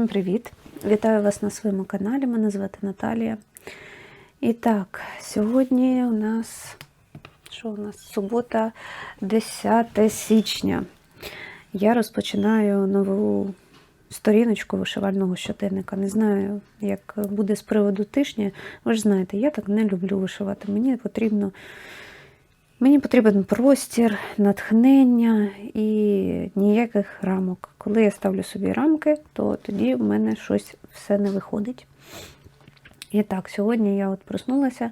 Всім привіт! Вітаю вас на своєму каналі. Мене звати Наталія. І так, сьогодні у нас що у нас? Субота, 10 січня. Я розпочинаю нову сторіночку вишивального щоденника. Не знаю, як буде з приводу тижня. Ви ж знаєте, я так не люблю вишивати. Мені потрібно. Мені потрібен простір, натхнення і ніяких рамок. Коли я ставлю собі рамки, то тоді в мене щось все не виходить. І так, сьогодні я от проснулася,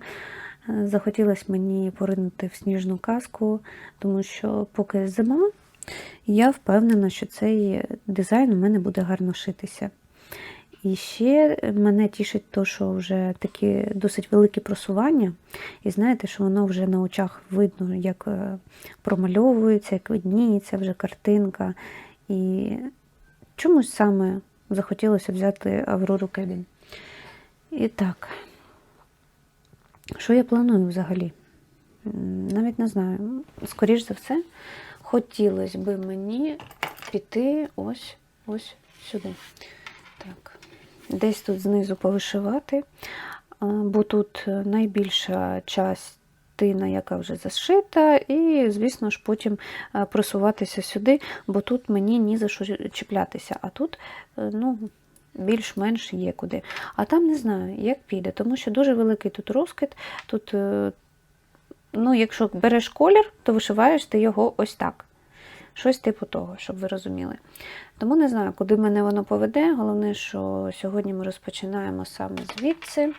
е, захотілося мені поринути в сніжну казку, тому що поки зима, я впевнена, що цей дизайн у мене буде гарно шитися. І ще мене тішить те, що вже такі досить великі просування, і знаєте, що воно вже на очах видно, як е, промальовується, як видніється вже картинка. І чомусь саме захотілося взяти Аврору Кебін. І так, що я планую взагалі? Навіть не знаю. Скоріш за все, хотілося би мені піти ось ось сюди. Так десь тут знизу повишивати, бо тут найбільша частина, яка вже зашита, і, звісно ж, потім просуватися сюди, бо тут мені ні за що чіплятися. А тут, е, ну, більш-менш є куди. А там не знаю, як піде, тому що дуже великий тут розкид. Тут, е, ну, якщо береш колір, то вишиваєш ти його ось так. Щось типу того, щоб ви розуміли. Тому не знаю, куди мене воно поведе. Головне, що сьогодні ми розпочинаємо саме звідси.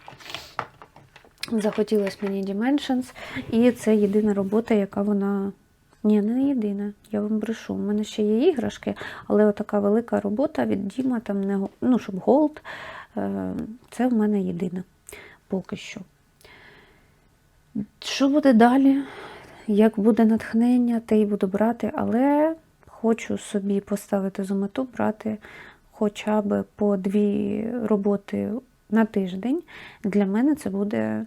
Захотілося мені Dimensions. І це єдина робота, яка вона. Ні, не єдина, я вам брешу. У мене ще є іграшки, але отака велика робота від Діма, там не ну, щоб голд, е, це в мене єдина поки що. Що буде далі? Як буде натхнення, те й буду брати, але хочу собі поставити за мету брати хоча б по дві роботи на тиждень. Для мене це буде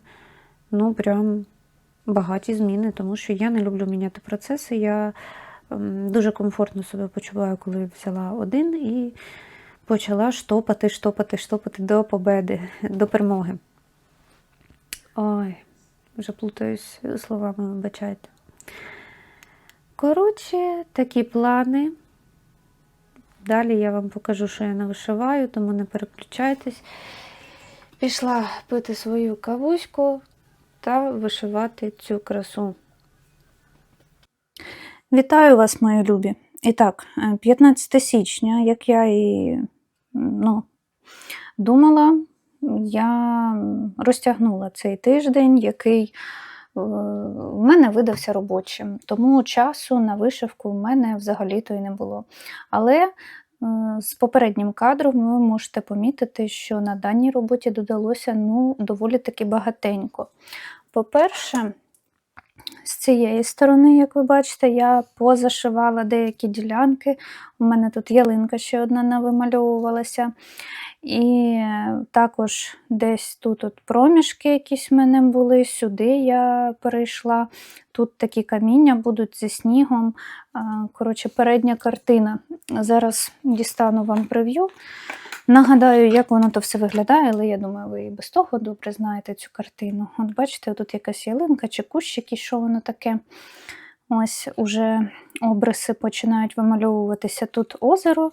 ну, прям багаті зміни, тому що я не люблю міняти процеси. Я ем, дуже комфортно себе почуваю, коли взяла один і почала штопати, штопати, штопати до победи, до перемоги. Ой, вже плутаюсь словами, вибачайте. Коротше, такі плани. Далі я вам покажу, що я не вишиваю, тому не переключайтесь. Пішла пити свою кавуську та вишивати цю красу. Вітаю вас, мої любі! І так, 15 січня, як я і ну, думала, я розтягнула цей тиждень, який в мене видався робочим, тому часу на вишивку в мене взагалі-то і не було. Але з попереднім кадром ви можете помітити, що на даній роботі додалося ну, доволі таки багатенько. По-перше, з цієї сторони, як ви бачите, я позашивала деякі ділянки. У мене тут ялинка ще одна навимальовувалася. І також десь тут от проміжки якісь в мене були, сюди я перейшла. Тут такі каміння будуть зі снігом. Коротше, передня картина. Зараз дістану вам прев'ю. Нагадаю, як воно то все виглядає, але я думаю, ви і без того добре знаєте цю картину. От бачите, тут якась ялинка чи кущики, що воно таке. Ось уже обриси починають вимальовуватися. Тут озеро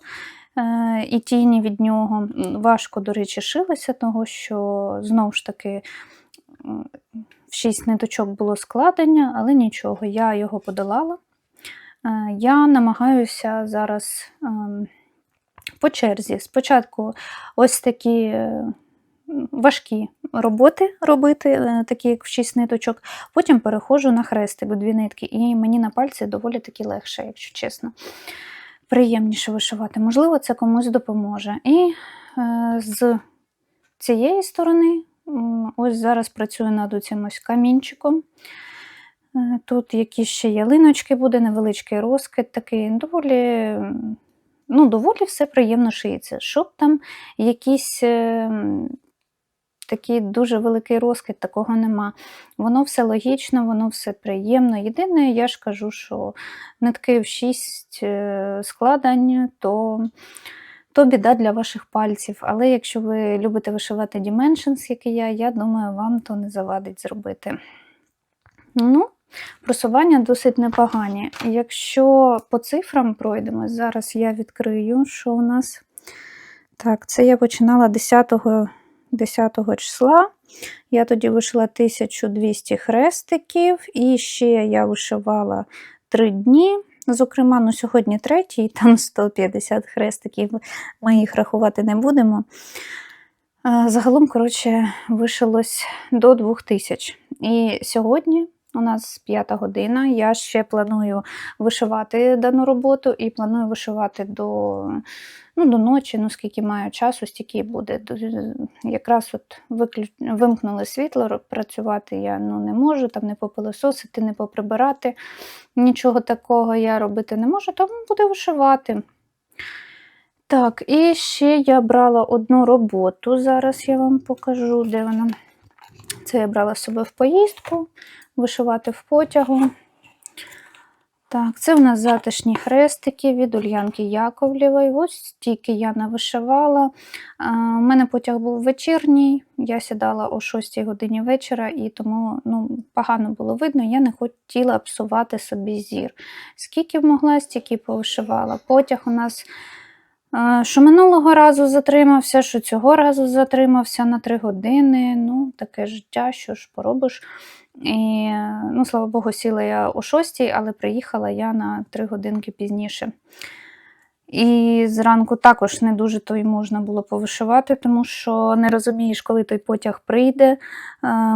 е, і тіні від нього. Важко, до речі, шилося, того що знову ж таки в шість ниточок було складення, але нічого, я його подолала. Е, я намагаюся зараз. Ем, по черзі. Спочатку ось такі е, важкі роботи робити, е, такі як в 6 ниточок, потім переходжу на хрестик, дві нитки, і мені на пальці доволі таки легше, якщо чесно. Приємніше вишивати. Можливо, це комусь допоможе. І е, з цієї сторони, ось зараз працюю над цим ось камінчиком. Е, тут якісь ще ялиночки буде, невеличкий розкид, такий доволі ну, доволі все приємно шиється. Щоб там якийсь е, такий дуже великий розкид, такого нема. Воно все логічно, воно все приємно. Єдине, я ж кажу, що нитки в 6 е, складань, то то біда для ваших пальців. Але якщо ви любите вишивати Dimensions, як і я, я думаю, вам то не завадить зробити. Ну, просування досить непогані. Якщо по цифрам пройдемо, зараз я відкрию, що у нас. Так, це я починала 10 10 числа. Я тоді вишила 1200 хрестиків, і ще я вишивала 3 дні. Зокрема, ну сьогодні третій, там 150 хрестиків, ми їх рахувати не будемо. Е, Загалом, коротше, вишилось до 2000. І сьогодні у нас п'ята година. Я ще планую вишивати дану роботу і планую вишивати до, ну, до ночі, ну скільки маю часу, стільки буде. Якраз от виклю... вимкнули світло, працювати я ну, не можу, там не попилососити, не поприбирати. Нічого такого я робити не можу, тому буду вишивати. Так, і ще я брала одну роботу. Зараз я вам покажу, де вона. Це я брала з собою в поїздку, вишивати в потягу. Так, це у нас затишні хрестики від Ульянки Яковлєвої. Ось тільки я навишивала. У мене потяг був вечірній, я сідала о 6 годині вечора, і тому ну, погано було видно, я не хотіла псувати собі зір. Скільки могла, стільки повишивала. Потяг у нас Що минулого разу затримався, що цього разу затримався на три години. Ну, таке життя, що ж поробиш. І, ну, слава Богу, сіла я о 6, але приїхала я на три годинки пізніше. І зранку також не дуже то й можна було повишивати, тому що не розумієш, коли той потяг прийде.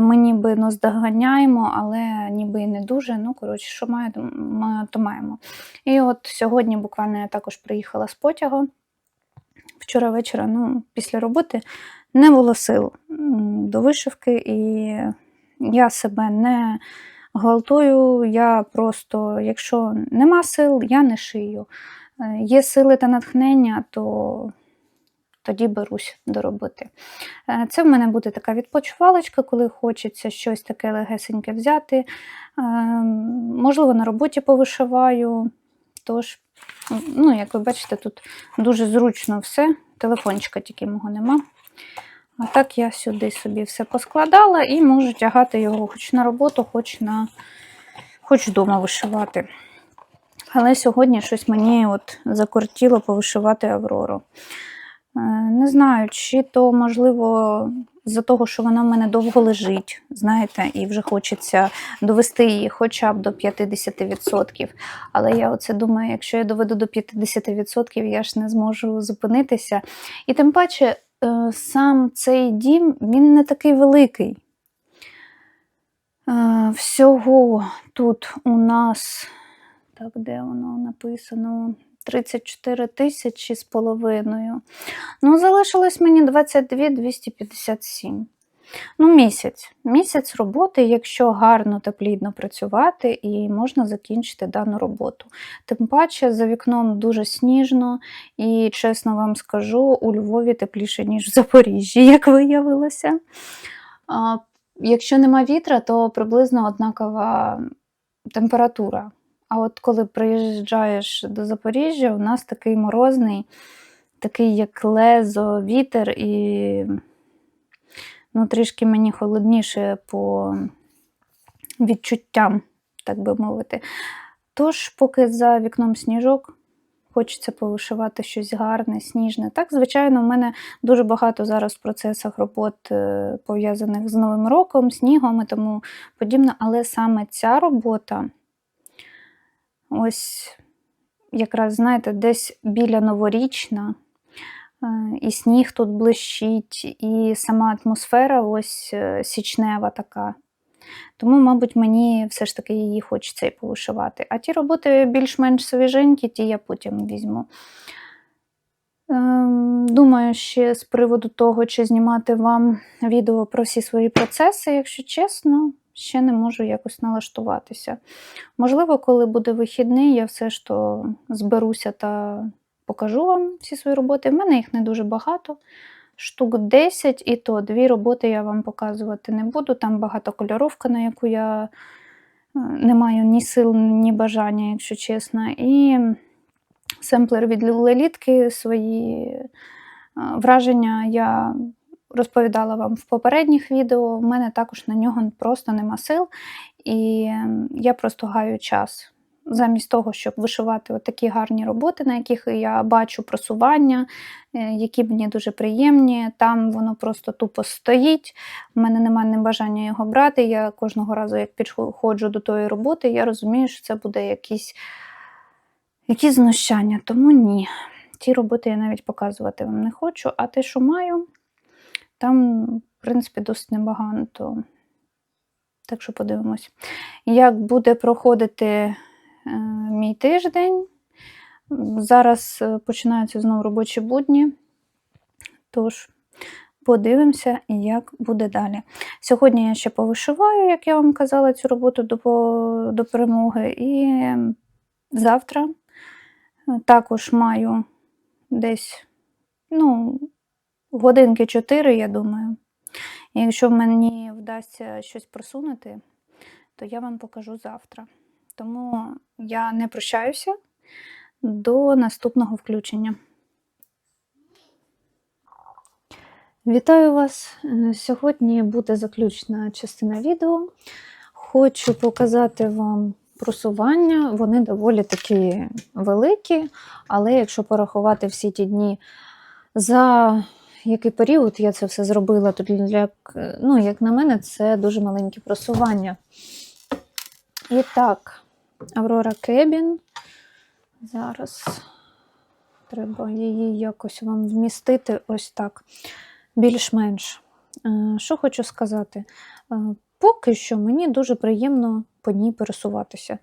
Ми ніби наздоганяємо, але ніби і не дуже. Ну, коротше, що має, то ми- то маємо. І от сьогодні буквально я також приїхала з потягу. Вчора вечора, ну, після роботи, не було сил до вишивки, і я себе не гвалтую. Я просто, якщо нема сил, я не шию. Е, Є сили та натхнення, то тоді берусь до роботи. Е, Це в мене буде така відпочивалочка, коли хочеться щось таке легесеньке взяти. Е, Можливо, на роботі повишиваю. Тож, ну, як ви бачите, тут дуже зручно все. Телефончика тільки мого нема. А так я сюди собі все поскладала і можу тягати його хоч на роботу, хоч на хоч вдома вишивати. Але сьогодні щось мені от закортіло повишивати Аврору. Е, Не знаю, чи то, можливо, з-за того, що вона в мене довго лежить, знаєте, і вже хочеться довести її хоча б до 50%. Але я оце думаю, якщо я доведу до 50%, я ж не зможу зупинитися. І тим паче, е, сам цей дім він не такий великий. Е, Всього тут у нас, так, де воно написано? 34 тисячі з половиною. Ну, залишилось мені 22 257. Ну, місяць. Місяць роботи, якщо гарно та плідно працювати, і можна закінчити дану роботу. Тим паче, за вікном дуже сніжно, і чесно вам скажу, у Львові тепліше, ніж в Запоріжжі, як виявилося. Якщо нема вітра, то приблизно однакова температура. А от коли приїжджаєш до Запоріжжя, у нас такий морозний, такий як лезо, вітер, і ну, трішки мені холодніше по відчуттям, так би мовити. Тож, поки за вікном сніжок, хочеться повишивати щось гарне, сніжне. Так, звичайно, в мене дуже багато зараз в процесах робот е, пов'язаних з Новим роком, снігом і тому подібне, але саме ця робота. Ось якраз, знаєте, десь біля новорічна, е, і сніг тут блищить, і сама атмосфера ось е, січнева така. Тому, мабуть, мені все ж таки її хочеться і повишивати. А ті роботи більш-менш свіженькі, ті я потім візьму. Ем, Думаю, ще з приводу того, чи знімати вам відео про всі свої процеси, якщо чесно, ще не можу якось налаштуватися. Можливо, коли буде вихідний, я все ж то зберуся та покажу вам всі свої роботи. В мене їх не дуже багато, штук 10, і то дві роботи я вам показувати не буду. Там багатокольоровка, на яку я е, не маю ні сил, ні бажання, якщо чесно. І семплер від лелітки, свої е, враження я розповідала вам в попередніх відео. У мене також на нього просто нема сил, і ем, я просто гаю час. Замість того, щоб вишивати такі гарні роботи, на яких я бачу просування, е, які мені дуже приємні. Там воно просто тупо стоїть. У мене немає ні бажання його брати. Я кожного разу, як підходжу до тої роботи, я розумію, що це буде якісь, якісь знущання. Тому ні. Ті роботи я навіть показувати вам не хочу, а те, що маю, там, в принципі, досить небагато. Так що подивимось, як буде проходити е, мій тиждень. Зараз е, починаються знову робочі будні. Тож, подивимося, як буде далі. Сьогодні я ще повишиваю, як я вам казала, цю роботу до, до перемоги. І завтра е, також маю десь ну, годинки 4, я думаю. І Якщо мені вдасться щось просунути, то я вам покажу завтра. Тому я не прощаюся до наступного включення. Вітаю вас! Сьогодні буде заключна частина відео. Хочу показати вам просування. Вони доволі такі великі, але якщо порахувати всі ті дні, за який період я це все зробила, то для, ну, як на мене, це дуже маленькі просування. І так, Аврора Кебін. Зараз треба її якось вам вмістити ось так, більш-менш. Е, Що хочу сказати? Е, Поки що мені дуже приємно по ній пересуватися. Е,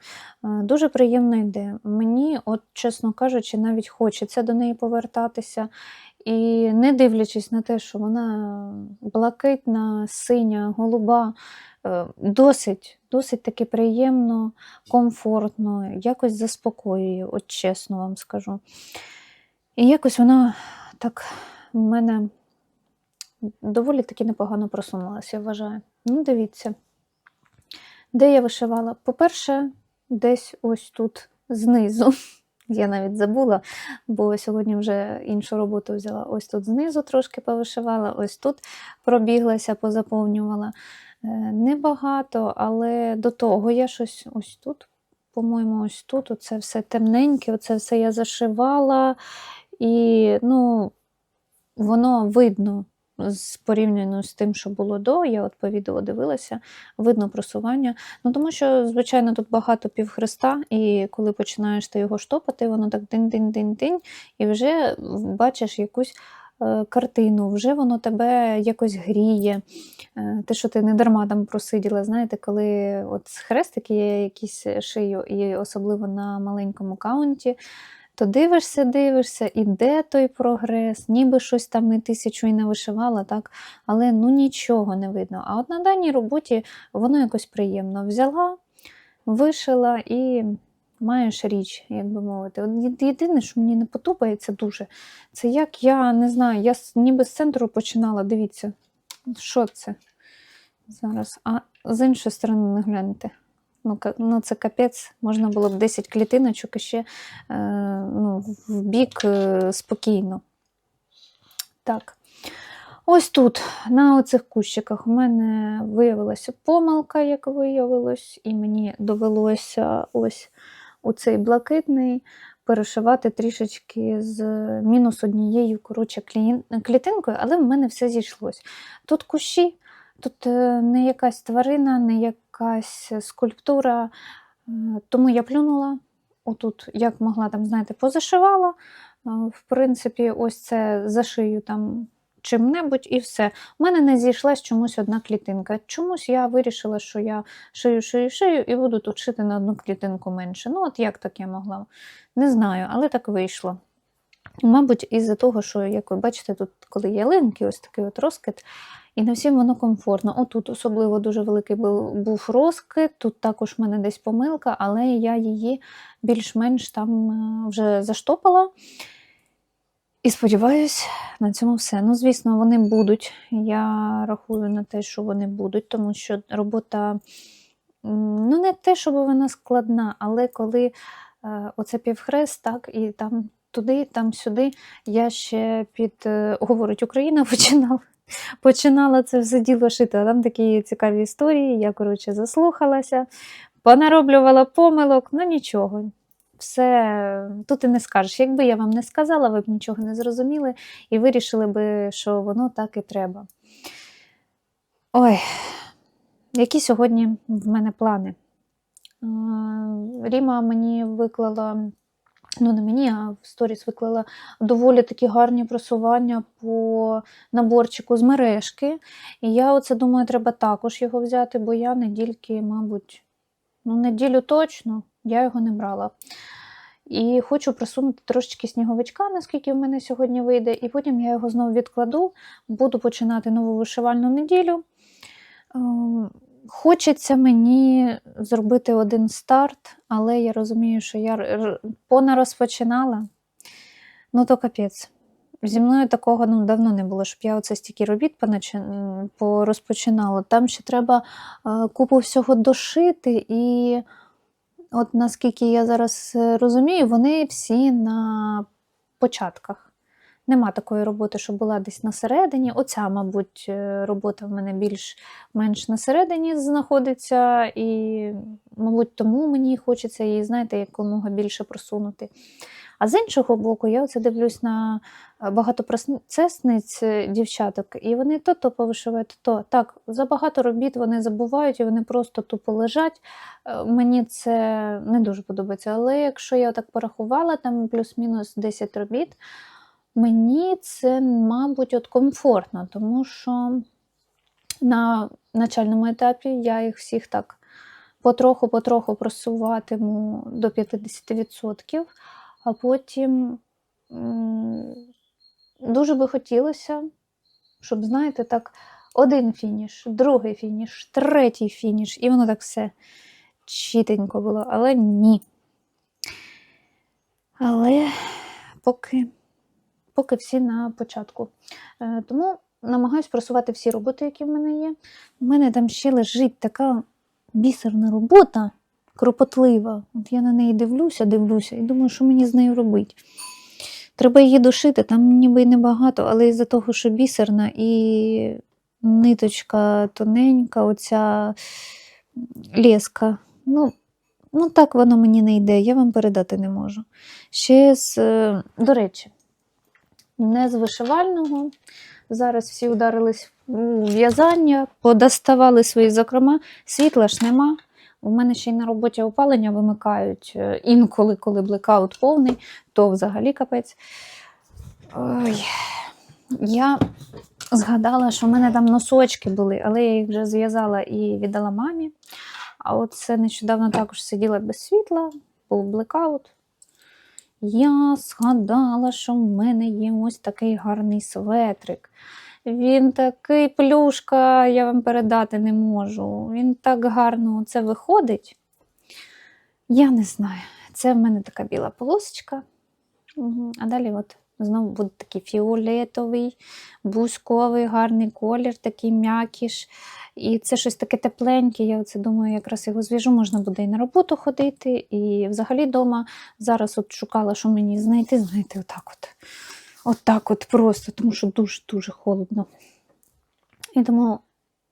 Дуже приємно йде. Мені, от, чесно кажучи, навіть хочеться до неї повертатися. І не дивлячись на те, що вона блакитна, синя, голуба, е, досить, досить таки приємно, комфортно, якось заспокоює, от чесно вам скажу. І якось вона так в мене доволі таки непогано просунулася, я вважаю. Ну, дивіться, де я вишивала? По-перше, десь ось тут знизу. Я навіть забула, бо сьогодні вже іншу роботу взяла. Ось тут знизу трошки повишивала, ось тут пробіглася, позаповнювала. Е, Небагато, але до того я щось ось тут, по-моєму, ось тут, оце все темненьке, оце все я зашивала, і ну, воно видно з порівняно з тим, що було до, я от по відео дивилася, видно просування. Ну, тому що, звичайно, тут багато півхреста, і коли починаєш ти його штопати, воно так динь-динь-динь-динь, і вже бачиш якусь е, картину, вже воно тебе якось гріє. Е, Те, що ти не дарма там просиділа, знаєте, коли от хрестики я якісь шию, і особливо на маленькому каунті, то дивишся, дивишся, іде той прогрес, ніби щось там не тисячу і не вишивала, так? але ну нічого не видно. А от на даній роботі воно якось приємно взяла, вишила і маєш річ, як би мовити. Єдине, що мені не подобається дуже, це як я не знаю, я ніби з центру починала, дивіться, що це зараз. А з іншої сторони, не гляньте. Ну, ну, це капець, можна було б 10 клітиночок і ще е, ну, в бік е, спокійно. Так. Ось тут, на оцих кущиках, у мене виявилася помилка, як виявилось, і мені довелося ось у цей блакитний перешивати трішечки з мінус однією коротше, клітинкою, але в мене все зійшлось. Тут кущі, тут е, не якась тварина, не якась скульптура, е, тому я плюнула. Отут, як могла, там, знаєте, позашивала. Е, В принципі, ось це зашию там чим-небудь і все. У мене не зійшлась чомусь одна клітинка. Чомусь я вирішила, що я шию, шию, шию і буду тут шити на одну клітинку менше. Ну, от як так я могла? Не знаю, але так вийшло. Мабуть, із-за того, що, як ви бачите, тут, коли ялинки, ось такий от розкид, і не всім воно комфортно. Отут особливо дуже великий був, розкид, тут також в мене десь помилка, але я її більш-менш там е, вже заштопала. І сподіваюсь, на цьому все. Ну, звісно, вони будуть. Я рахую на те, що вони будуть, тому що робота, ну, не те, щоб вона складна, але коли е, оце півхрест, так, і там туди, там сюди. Я ще під е, говорить Україна починала. Починала це все діло шити, а там такі цікаві історії. Я, коротше, заслухалася, понароблювала помилок, ну нічого. Все тут і не скажеш. Якби я вам не сказала, ви б нічого не зрозуміли і вирішили би, що воно так і треба. Ой, які сьогодні в мене плани? Е, Ріма мені виклала, ну не мені, а в сторіс виклала доволі такі гарні просування по наборчику з мережки. І я оце думаю, треба також його взяти, бо я недільки, мабуть, ну, неділю точно я його не брала. І хочу просунути трошечки сніговичка, наскільки в мене сьогодні вийде, і потім я його знову відкладу, буду починати нову вишивальну неділю. Хочеться мені зробити один старт, але я розумію, що я р- р- понарозпочинала. Ну, то капець. Зі мною такого ну, давно не було, щоб я оце стільки робіт порозпочинала. Там ще треба е, купу всього дошити, і от наскільки я зараз е, розумію, вони всі на початках. Нема такої роботи, що була десь на середині. Оця, мабуть, е, робота в мене більш-менш на середині знаходиться, і, мабуть, тому мені хочеться її, знаєте, якомога більше просунути. А з іншого боку, я оце дивлюсь на е, багатопроцесниць е, дівчаток, і вони то то повишивають, то так. За багато робіт вони забувають і вони просто тупо лежать. Мені це не дуже подобається. Але якщо я так порахувала, там плюс-мінус 10 робіт, мені це, мабуть, от комфортно, тому що на начальному етапі я їх всіх так потроху-потроху просуватиму до 50%, а потім дуже би хотілося, щоб, знаєте, так, один фініш, другий фініш, третій фініш, і воно так все чітенько було, але ні. Але поки, поки всі на початку. Е, Тому намагаюсь просувати всі роботи, які в мене є. У мене там ще лежить така бісерна робота, кропотлива. От я на неї дивлюся, дивлюся і думаю, що мені з нею робити. Треба її дошити, там ніби й небагато, але із-за того, що бісерна і ниточка тоненька, оця леска. Ну, ну так воно мені не йде, я вам передати не можу. Ще з, е, до речі, не з вишивального. Зараз всі ударились у в'язання, подоставали свої закрома. Світла ж нема. У мене ще й на роботі опалення вимикають е, інколи, коли блекаут повний, то взагалі капець. Ой. Я згадала, що в мене там носочки були, але я їх вже зв'язала і віддала мамі. А от це нещодавно також сиділа без світла, був блекаут. Я згадала, що в мене є ось такий гарний светрик. Він такий плюшка, я вам передати не можу. Він так гарно це виходить. Я не знаю. Це в мене така біла полосочка. А далі от знову буде такий фіолетовий, бузьковий, гарний колір, такий м'якіш. І це щось таке тепленьке. Я оце думаю, якраз його зв'яжу, можна буде і на роботу ходити, і взагалі вдома. Зараз от шукала, що мені знайти, знаєте, отак от. Отак от просто, тому що дуже-дуже холодно. І тому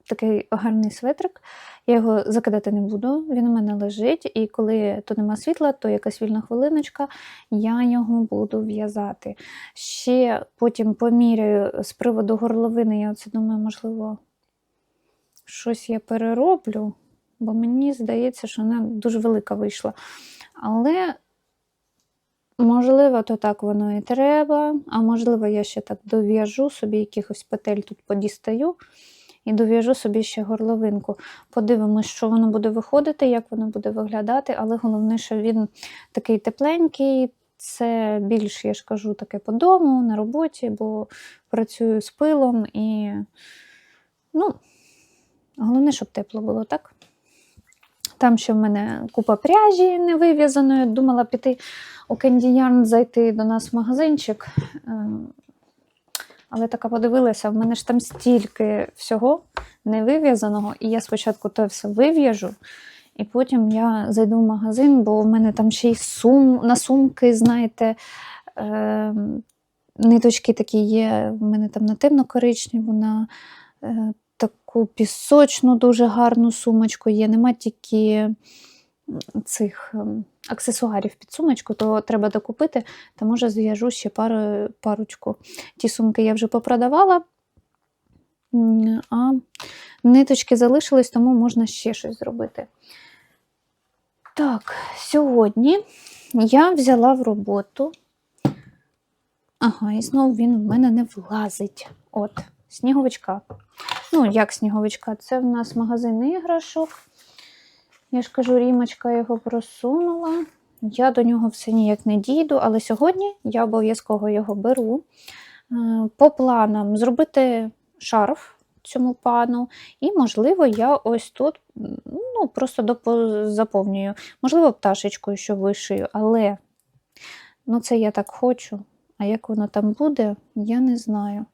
такий гарний светрик. Я його закидати не буду, він у мене лежить, і коли тут нема світла, то якась вільна хвилиночка, я його буду в'язати. Ще потім поміряю з приводу горловини, я оце думаю, можливо, щось я перероблю, бо мені здається, що вона дуже велика вийшла. Але, можливо, то так воно і треба, а можливо, я ще так дов'яжу собі якихось петель тут подістаю і дов'яжу собі ще горловинку. Подивимось, що воно буде виходити, як воно буде виглядати, але головне, що він такий тепленький. Це більш, я ж кажу, таке по дому, на роботі, бо працюю з пилом і ну, головне, щоб тепло було, так? Там ще в мене купа пряжі не вив'язаної. Думала піти у Yarn, зайти до нас в магазинчик. Але така подивилася, в мене ж там стільки всього не вив'язаного, і я спочатку то все вив'яжу, І потім я зайду в магазин, бо в мене там ще й сум, на сумки, знаєте, е, ниточки такі є. В мене там на темно-коричневу, на е, таку пісочну, дуже гарну сумочку є. Нема тільки цих ем, аксесуарів під сумочку, то треба докупити, та може зв'яжу ще пару, парочку. Ті сумки я вже попродавала. А ниточки залишились, тому можна ще щось зробити. Так, сьогодні я взяла в роботу. Ага, і знову він в мене не влазить. От, сніговичка. Ну, як сніговичка? Це в нас магазин іграшок. Я ж кажу, Рімочка його просунула. Я до нього все ніяк не дійду, але сьогодні я обов'язково його беру. Е, По планам зробити шарф цьому пану, і, можливо, я ось тут ну, просто заповнюю. Можливо, пташечкою, що вишию, але ну, це я так хочу. А як воно там буде, я не знаю.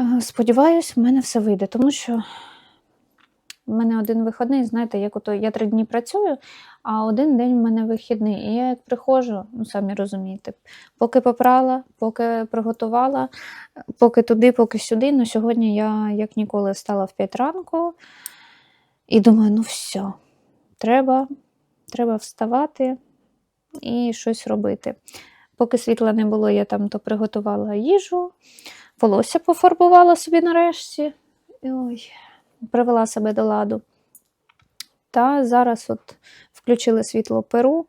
Е, Сподіваюсь, в мене все вийде, тому що в мене один вихідний, знаєте, як ото я три дні працюю, а один день в мене вихідний. І я як приходжу, ну самі розумієте, поки попрала, поки приготувала, поки туди, поки сюди. Ну сьогодні я, як ніколи, встала в 5 ранку і думаю, ну все, треба, треба вставати і щось робити. Поки світла не було, я там то приготувала їжу, волосся пофарбувала собі нарешті. Ой, привела себе до ладу. Та зараз от включили світло перу,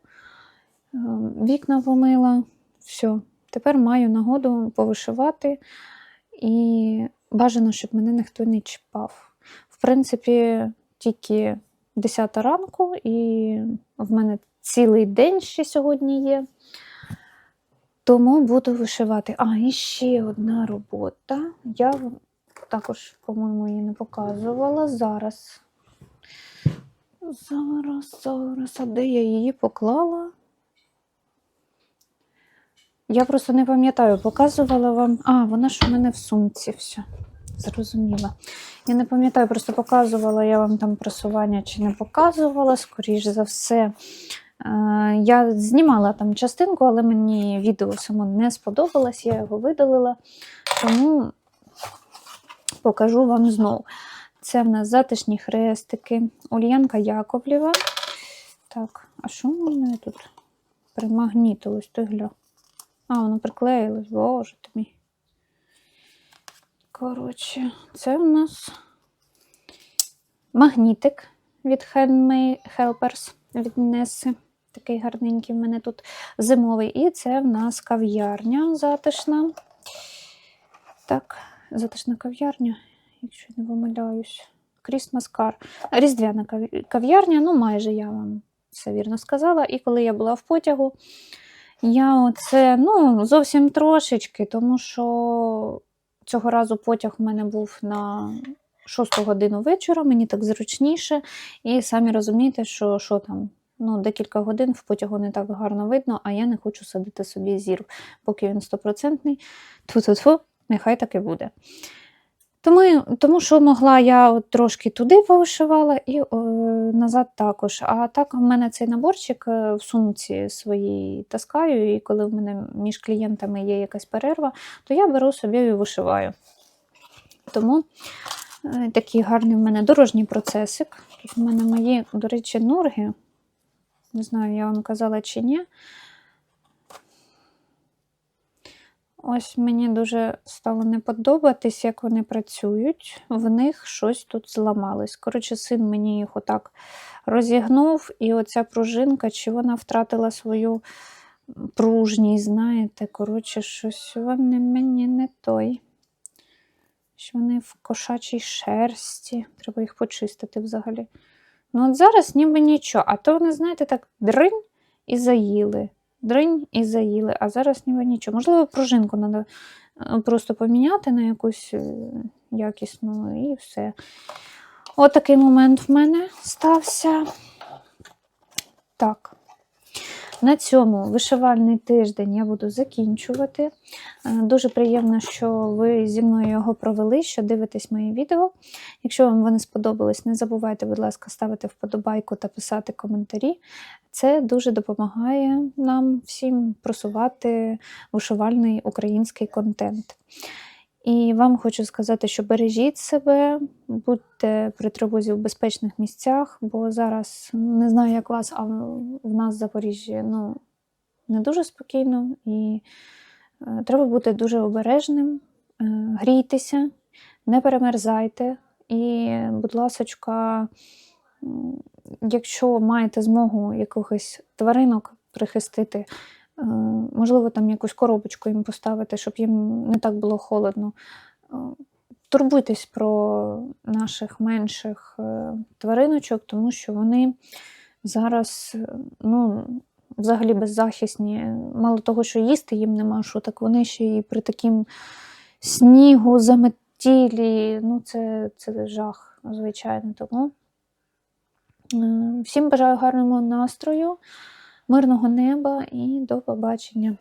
е, вікна помила, все. Тепер маю нагоду повишивати і бажано, щоб мене ніхто не чіпав. В принципі, тільки 10 ранку, і в мене цілий день ще сьогодні є. Тому буду вишивати. А, і ще одна робота. Я також, по-моєму, її не показувала. Зараз. Зараз, зараз, а де я її поклала? Я просто не пам'ятаю, показувала вам. А, вона ж у мене в сумці все. Зрозуміла. Я не пам'ятаю, просто показувала я вам там просування чи не показувала, скоріш за все. Е, Я знімала там частинку, але мені відео само не сподобалось, я його видалила. Тому покажу вам знову. Це в нас затишні хрестики. Ульянка Яковлєва. Так, а що в мене тут примагнітилось? Ти гля. А, воно приклеїлось, боже ти мій. Коротше, це в нас магнітик від Handmade Helpers від Неси. Такий гарненький в мене тут зимовий. І це в нас кав'ярня затишна. Так, затишна кав'ярня, якщо не помиляюсь. Christmas Car. Різдвяна кав'ярня, ну майже я вам все вірно сказала. І коли я була в потягу, я оце, ну, зовсім трошечки, тому що цього разу потяг в мене був на 6 годину вечора, мені так зручніше. І самі розумієте, що, що там. Ну, декілька годин в потягу не так гарно видно, а я не хочу садити собі зір, поки він стопроцентний. Тьфу-тьфу-тьфу, нехай так і буде. Тому, тому що могла, я от трошки туди повишивала і о, назад також. А так в мене цей наборчик е, в сумці своїй таскаю, і коли в мене між клієнтами є якась перерва, то я беру собі і вишиваю. Тому е, такий гарний в мене дорожній процесик. Тут в мене мої, до речі, норги. Не знаю, я вам казала чи ні. Ось мені дуже стало не подобатись, як вони працюють. В них щось тут зламалось. Коротше, син мені їх отак розігнув, і оця пружинка, чи вона втратила свою пружність, знаєте, коротше, щось вони мені не той. Що вони в кошачій шерсті. Треба їх почистити взагалі. Ну, от зараз ніби нічого, а то вони, знаєте, так дринь і заїли. Дринь і заїли, а зараз ніби нічого. Можливо, пружинку треба просто поміняти на якусь е, якісну і все. От момент в мене стався. Так. На цьому вишивальний тиждень я буду закінчувати. Е, Дуже приємно, що ви зі мною його провели, що дивитесь мої відео. Якщо вам вони сподобались, не забувайте, будь ласка, ставити вподобайку та писати коментарі. Це дуже допомагає нам всім просувати вишивальний український контент. І вам хочу сказати, що бережіть себе, будьте при тривозі в безпечних місцях, бо зараз не знаю, як вас, а в нас в Запоріжжі ну, не дуже спокійно, і е, треба бути дуже обережним, е, грійтеся, не перемерзайте. І, будь ласочка, якщо маєте змогу якихось тваринок прихистити, можливо, там якусь коробочку їм поставити, щоб їм не так було холодно. Е, Турбуйтесь про наших менших е, твариночок, тому що вони зараз е, ну, взагалі беззахисні. Мало того, що їсти їм нема, що так вони ще і при таким снігу, заметілі. Ну, це, це жах, звичайно. Тому е, всім бажаю гарного настрою, мирного неба і до побачення.